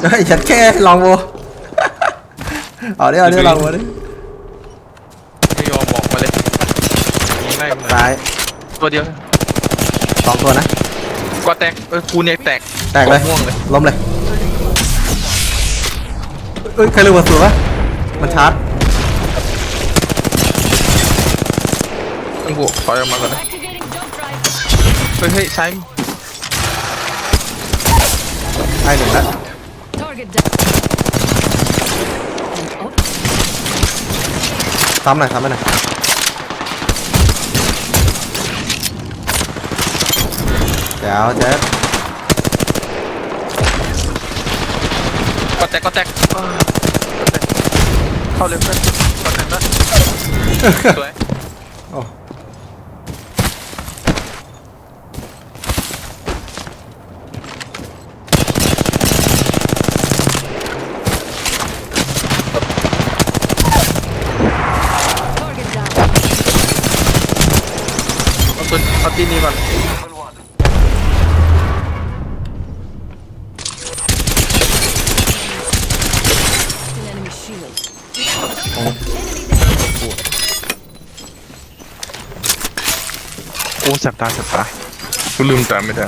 เฮ้ยฉันแค่ลองโบเอาดิเอาดิลองโบดิไม่ยอมบอกมาเลยยิงไล่มันซ้ายตัวเดียวสองตัวนะ ก็แตกเออกูเนี่ยแตกแตกเลย ม่วงเลยล้มเลยเอ้ยใครรู้ว่าสูวะมันชาร์จต้องกูถอยออกมาก่อนนะ Activating jump drive. เฮ้ยเฮ้ยซ้ายไอ้หนึ่งละ Target down. ซ้ำหน่อยซ้ำไปหน่อยเดี๋ยวเจ๊ก็แตกก็แตกอ้าวก็แตกเข้าเลยเพื่อนก็แตกแล้วสวย โอ้ Target down. เอา ตัวเอาตีนี้ก่อน An enemy shield. โอ้สับตาสับตากูลืมตาไม่ได้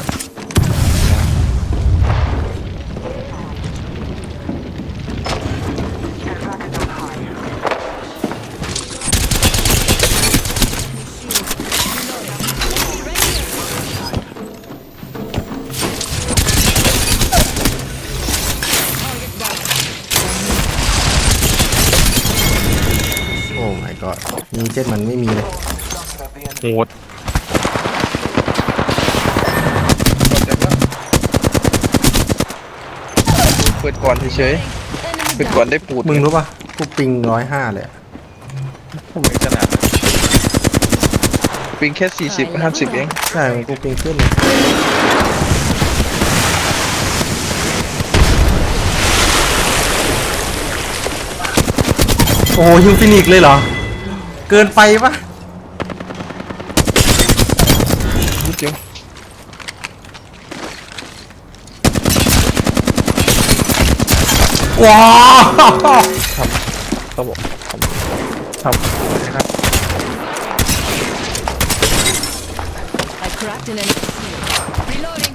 god มีเจ็ดมันไม่มีเลยโหดเปิดก่อนเฉย Enemy ๆเปิด down. ก่อนได้ปูดมึงรู้ป่ะกูปิงร้อยห้าเลยอะผมไม่ขนาดนั้นปิงแค่สี่สิบห้าสิบเองใช่กูปิงขึ้นโอ้โหยิงฟินิกซ์เลยเหรอ เกินไปปะนิดเดียวว้าวเขาบอกทำทำนะครับ I cracked an enemy shield. Reloading.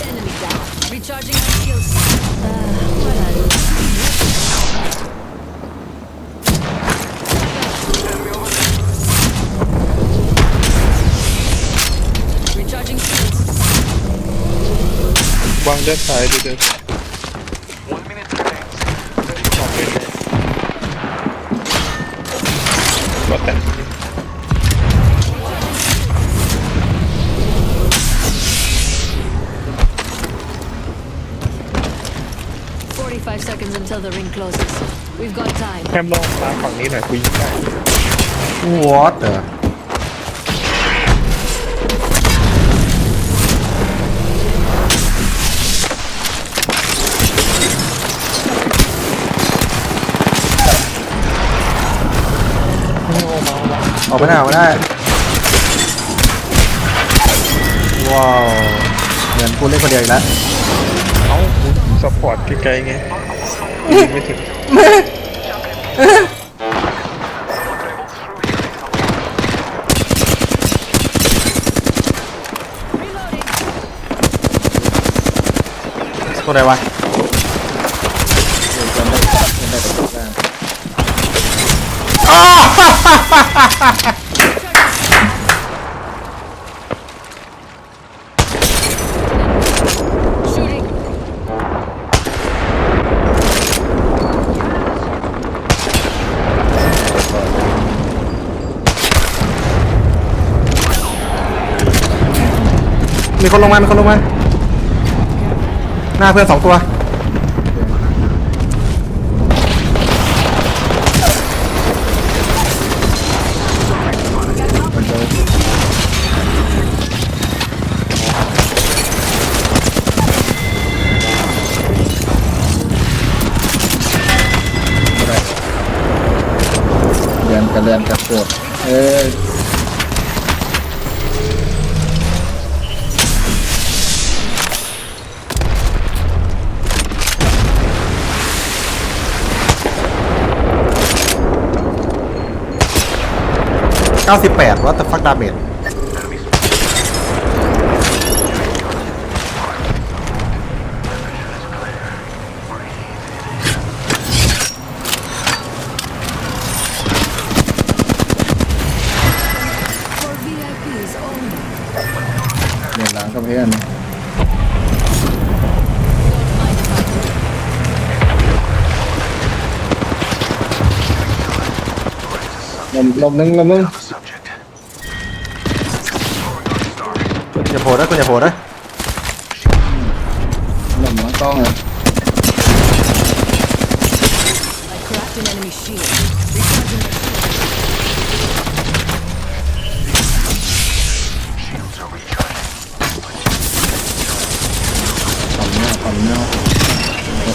วางด้านซ้ายดูเดินก็แต่ 45 seconds until the ring closes. We've got time. แคมลองมาฝั่งนี้หน่อยคุยงได้ what the ออกไม่ได้ออกไม่ได้ ว้าวเหมือนกูเล่นคนเดียวอีกแล้วเอ้าสปอร์ตไกลๆไงยิงไม่ถึงตัวไหนวะ มีคนลงมา มีคนลงมา หน้าเพื่อนสองตัว เรียนกับเรียนกับโคตรเอ้ย98 what the fuck damage เรียนหลังกับเพื่อนลมลมนึงล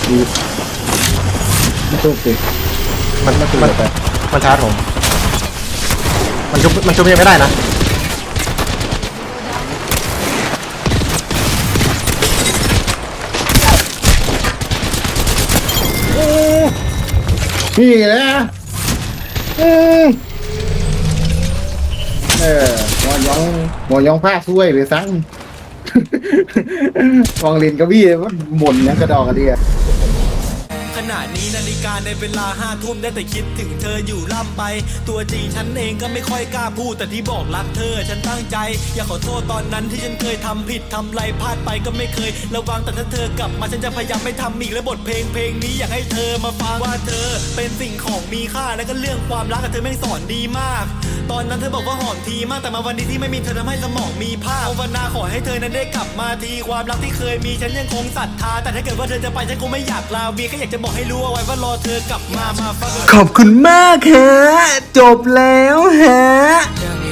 โอ้ยไม่ตุ๊กสิมันมันมันมันชาร์จผม มันชุบมันชุบยังไม่ได้นะนี่นะอืมเออหมอยองหมอยองผ้าช่วยหรือซังฟองลินกับพี่มันหมุนยังกระดอกกระเดีย ขณะนี้นาฬิกาในเวลาห้าทุ่มได้แต่คิดถึงเธออยู่ล่ำไป ตัวจริงฉันเองก็ไม่ค่อยกล้าพูดแต่ที่บอกรักเธอฉันตั้งใจ อยากขอโทษตอนนั้นที่ฉันเคยทำผิดทำไรพลาดไปก็ไม่เคย ระวังแต่ถ้าเธอกลับมาฉันจะพยายามไม่ทำอีกและบทเพลงเพลงนี้อยากให้เธอมาฟังว่าเธอเป็นสิ่งของมีค่าและก็เรื่องความรักกับเธอแม่งสอนดีมาก ตอนนั้นเธอบอกว่าหอมทีมากแต่มาวันนี้ที่ไม่มีเธอทำให้สมองมีภาพภาวนาขอให้เธอนั้นได้กลับมาทีความรักที่เคยมีฉันยังคงศรัทธาแต่ถ้าเกิดว่าเธอจะไปฉันคงไม่อยากลาวีก็อยากจะบอกให้รู้เอาไว้ว่ารอเธอกลับมามาฟัง ขอบคุณมากฮะ จบแล้วฮะ